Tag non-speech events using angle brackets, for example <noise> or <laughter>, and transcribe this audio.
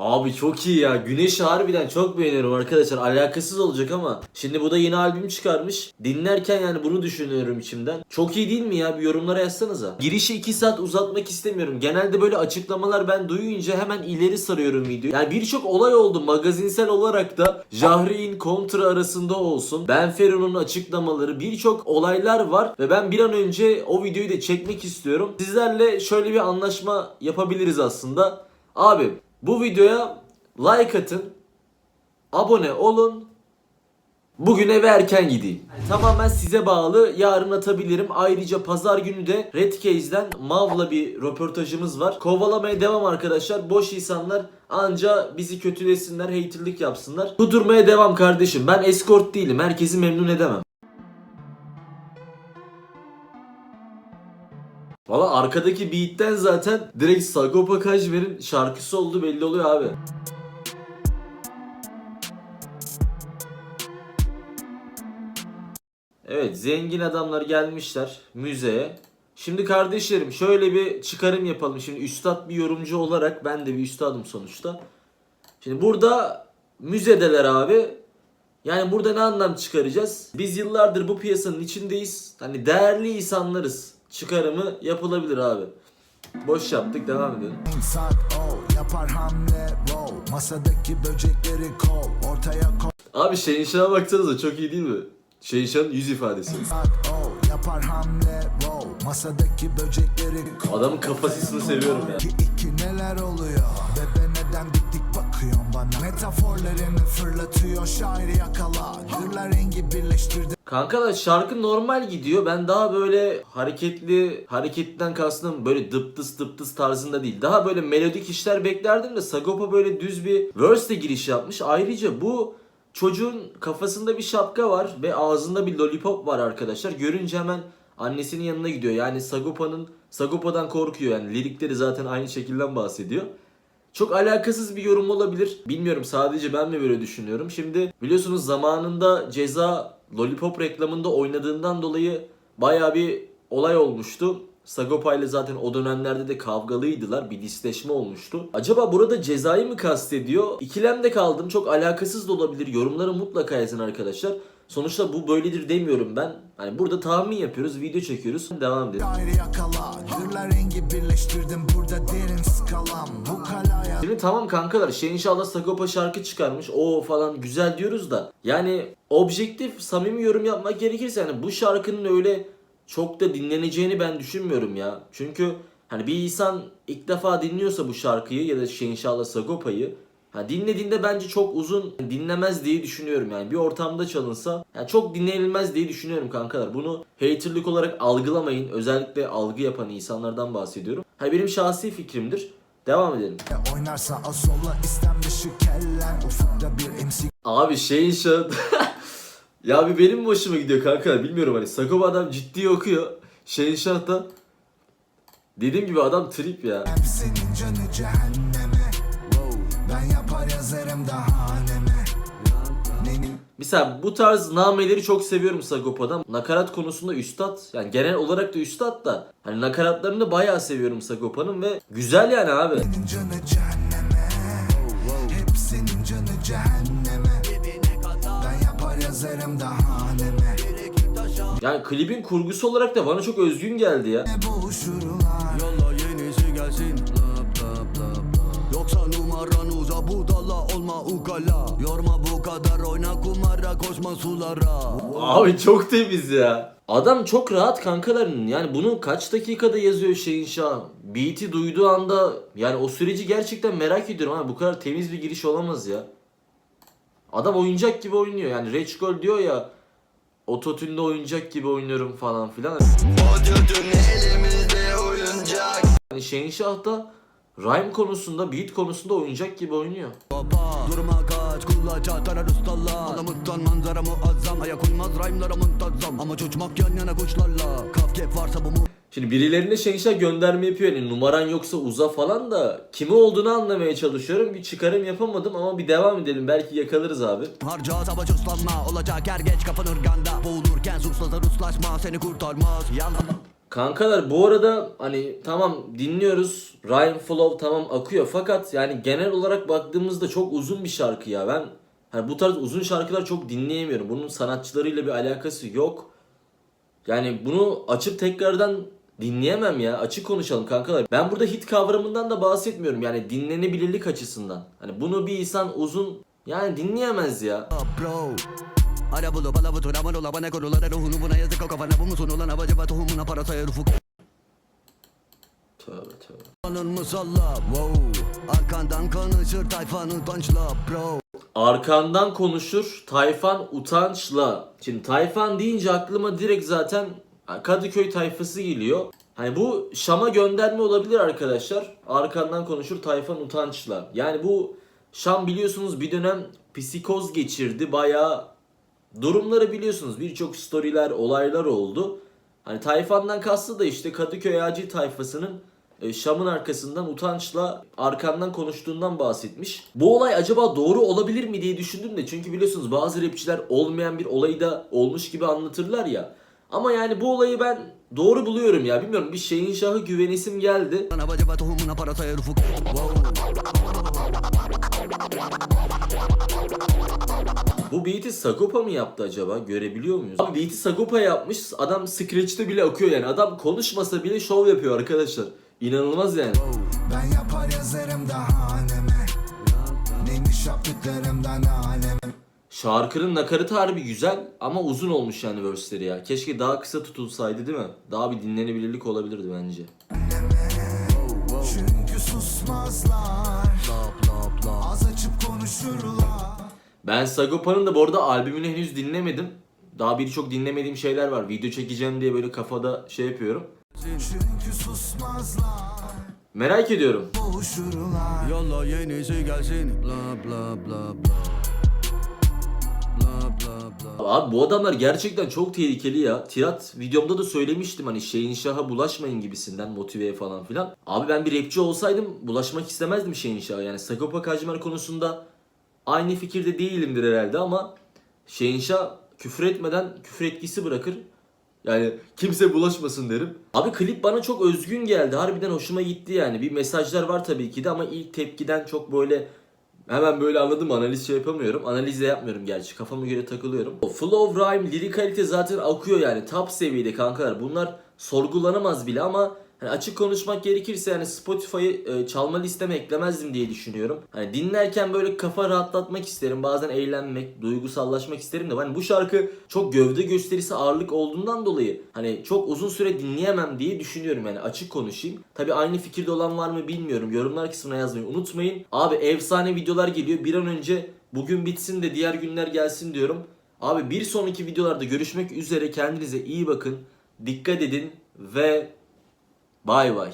Abi çok iyi ya. Güneş'i harbiden çok beğeniyorum arkadaşlar. Alakasız olacak ama. Şimdi bu da yeni albüm çıkarmış. Dinlerken yani bunu düşünüyorum içimden. Çok iyi değil mi ya? Bir yorumlara yazsanıza. Girişi 2 saat uzatmak istemiyorum. Genelde böyle açıklamalar ben duyunca hemen ileri sarıyorum videoyu. Yani birçok olay oldu. Magazinsel olarak da Jahre'in kontra arasında olsun. Ben Fero'nun açıklamaları birçok olaylar var. Ve ben bir an önce o videoyu da çekmek istiyorum. Sizlerle şöyle bir anlaşma yapabiliriz aslında. Abi bu videoya like atın. Abone olun. Bugün eve erken gideyim. Yani tamamen size bağlı. Yarın atabilirim. Ayrıca pazar günü de Red Case'den Mav'la bir röportajımız var. Kovalamaya devam arkadaşlar. Boş insanlar anca bizi kötülesinler, haterlık yapsınlar. Kudurmaya devam kardeşim. Ben escort değilim. Herkesi memnun edemem. Valla arkadaki beat'ten zaten direkt Sagopa Kajmer'in şarkısı oldu belli oluyor abi. Evet zengin adamlar gelmişler müzeye. Şimdi kardeşlerim şöyle bir çıkarım yapalım. Şimdi üstad bir yorumcu olarak ben de bir üstadım sonuçta. Şimdi burada müzedeler abi. Yani burada ne anlam çıkaracağız? Biz yıllardır bu piyasanın içindeyiz. Hani değerli insanlarız. Çıkarımı yapılabilir abi. Boş yaptık devam edelim. Saat o yapar hamle Masadaki böcekleri kov Ortaya kov Abi Şehinşah'a baksanıza çok iyi değil mi? Şehinşah'ın yüz ifadesi. Saat o yapar hamle Masadaki böcekleri kov Adamın kafasını seviyorum ya. İki neler oluyor Bebe neden dik bakıyorsun bana Metaforlarını fırlatıyor şairi yakala Gürler rengi birleştirdi Kankalar şarkı normal gidiyor. Ben daha böyle hareketli, hareketten kastım böyle dıptıs dıptıs tarzında değil. Daha böyle melodik işler beklerdim de Sagopa böyle düz bir verse giriş yapmış. Ayrıca bu çocuğun kafasında bir şapka var ve ağzında bir lollipop var arkadaşlar. Görünce hemen annesinin yanına gidiyor. Yani Sagopa'nın Sagopa'dan korkuyor yani. Lirikleri zaten aynı şekilden bahsediyor. Çok alakasız bir yorum olabilir. Bilmiyorum sadece ben mi böyle düşünüyorum. Şimdi biliyorsunuz zamanında Ceza Lollipop reklamında oynadığından dolayı baya bir olay olmuştu. Sagopa ile zaten o dönemlerde de kavgalıydılar. Bir disleşme olmuştu. Acaba burada cezayı mı kastediyor? İkilemde kaldım. Çok alakasız da olabilir. Yorumları mutlaka yazın arkadaşlar. Sonuçta bu böyledir demiyorum ben. Hani burada tahmin yapıyoruz, video çekiyoruz. Devam edelim. Gürler rengi birleştirdim burada derin skalam Bu kalaya Şimdi tamam kankalar şey inşallah Sagopa şarkı çıkarmış o falan güzel diyoruz da yani objektif samimi yorum yapmak gerekirse hani bu şarkının öyle çok da dinleneceğini ben düşünmüyorum ya. Çünkü hani bir insan ilk defa dinliyorsa bu şarkıyı ya da şey inşallah Sagopa'yı Ha dinlediğinde bence çok uzun dinlemez diye düşünüyorum yani. Bir ortamda çalınsa yani çok dinlenilmez diye düşünüyorum kankalar. Bunu haterlık olarak algılamayın. Özellikle algı yapan insanlardan bahsediyorum. Ha benim şahsi fikrimdir. Devam edelim. Oynarsa istem dışı kellen Ufukta bir MC Abi şeyin an- <laughs> ya bir benim hoşuma gidiyor kanka bilmiyorum hani Sagopa adam ciddi okuyor. Şeyin Şah da dediğim gibi adam trip ya. Senin canı yapar daha haneme Mesela bu tarz nameleri çok seviyorum Sagopa'dan. Nakarat konusunda üstad. Yani genel olarak da üstad da. Hani nakaratlarını da bayağı seviyorum Sagopa'nın ve güzel yani abi. canı cehenneme Hepsinin canı cehenneme Ben yapar yazarım daha haneme Yani klibin kurgusu olarak da bana çok özgün geldi ya. Boğuşurlar olma ukala Yorma bu kadar oyna kumara koşma sulara Abi çok temiz ya. Adam çok rahat kankaların. Yani bunu kaç dakikada yazıyor şeyin şah. Beat'i duyduğu anda yani o süreci gerçekten merak ediyorum ama bu kadar temiz bir giriş olamaz ya. Adam oyuncak gibi oynuyor. Yani Rage Gold diyor ya ototünde oyuncak gibi oynuyorum falan filan. Yani Şehinşah da rhyme konusunda, beat konusunda oyuncak gibi oynuyor. Baba durma kaç kulaç atar ustalar Adamıktan manzara muazzam Ayak uymaz rhyme'lara muntazam Ama uçmak yan yana kuşlarla Kaf kep varsa bu mu Şimdi birilerine Şehinşah gönderme yapıyor. Yani numaran yoksa uza falan da kimi olduğunu anlamaya çalışıyorum. Bir çıkarım yapamadım ama bir devam edelim. Belki yakalarız abi. Harca savaş uslanma Olacak er geç kafan ırganda Boğulurken suçlaza ruslaşma Seni kurtarmaz Yalan Kankalar bu arada hani tamam dinliyoruz. Rhyme flow tamam akıyor fakat yani genel olarak baktığımızda çok uzun bir şarkı ya. Ben hani bu tarz uzun şarkılar çok dinleyemiyorum. Bunun sanatçılarıyla bir alakası yok. Yani bunu açıp tekrardan dinleyemem ya. Açık konuşalım kankalar. Ben burada hit kavramından da bahsetmiyorum. Yani dinlenebilirlik açısından. Hani bunu bir insan uzun yani dinleyemez ya. bro Ara bulu bala butu raman ola bana korulara ruhunu buna yazık o kafana bu musun ulan havacıva tohumuna para sayar ufuk Tövbe tövbe. Anın musalla wow Arkandan konuşur tayfanın punchla bro Arkandan konuşur tayfan utançla. Şimdi tayfan deyince aklıma direkt zaten Kadıköy tayfası geliyor. Hani bu Şam'a gönderme olabilir arkadaşlar. Arkandan konuşur tayfan utançla. Yani bu Şam biliyorsunuz bir dönem psikoz geçirdi. Bayağı durumları biliyorsunuz. Birçok storyler, olaylar oldu. Hani tayfandan kastı da işte Kadıköy acil tayfasının e, Şam'ın arkasından utançla arkandan konuştuğundan bahsetmiş. Bu olay acaba doğru olabilir mi diye düşündüm de çünkü biliyorsunuz bazı rapçiler olmayan bir olayı da olmuş gibi anlatırlar ya. Ama yani bu olayı ben doğru buluyorum ya. Bilmiyorum bir şeyin şahı güvenisim geldi. Bu beat'i Sagopa mı yaptı acaba? Görebiliyor muyuz? Abi beat'i Sagopa yapmış. Adam Scratch'te bile akıyor yani. Adam konuşmasa bile şov yapıyor arkadaşlar. İnanılmaz yani. Ben yapar yazarım daha haneme Neymiş yaptıklarımdan aleme Şarkının nakaratı harbi güzel ama uzun olmuş yani verse'leri ya. Keşke daha kısa tutulsaydı değil mi? Daha bir dinlenebilirlik olabilirdi bence. Çünkü susmazlar Az açıp konuşurlar Ben Sagopa'nın da bu arada albümünü henüz dinlemedim. Daha birçok dinlemediğim şeyler var. Video çekeceğim diye böyle kafada şey yapıyorum. Çünkü susmazlar Merak ediyorum. Yolla yenisi gelsin Bla bla bla bla Bla bla bla Abi bu adamlar gerçekten çok tehlikeli ya. Tirat videomda da söylemiştim hani şeyin şaha bulaşmayın gibisinden motiveye falan filan. Abi ben bir rapçi olsaydım bulaşmak istemezdim şeyin şaha. Yani Sagopa Kajmer konusunda aynı fikirde değilimdir herhalde ama şeyin şah küfür etmeden küfür etkisi bırakır. Yani kimse bulaşmasın derim. Abi klip bana çok özgün geldi. Harbiden hoşuma gitti yani. Bir mesajlar var tabii ki de ama ilk tepkiden çok böyle Hemen böyle anladım analiz şey yapamıyorum. Analiz de yapmıyorum gerçi. Kafama göre takılıyorum. O flow, rhyme, lirik kalite zaten akıyor yani. Top seviyede kankalar. Bunlar sorgulanamaz bile ama hani açık konuşmak gerekirse yani Spotify'ı e, çalma listeme eklemezdim diye düşünüyorum. Hani dinlerken böyle kafa rahatlatmak isterim. Bazen eğlenmek, duygusallaşmak isterim de. Hani bu şarkı çok gövde gösterisi ağırlık olduğundan dolayı hani çok uzun süre dinleyemem diye düşünüyorum yani açık konuşayım. Tabi aynı fikirde olan var mı bilmiyorum. Yorumlar kısmına yazmayı unutmayın. Abi efsane videolar geliyor. Bir an önce bugün bitsin de diğer günler gelsin diyorum. Abi bir sonraki videolarda görüşmek üzere. Kendinize iyi bakın. Dikkat edin ve bay bay.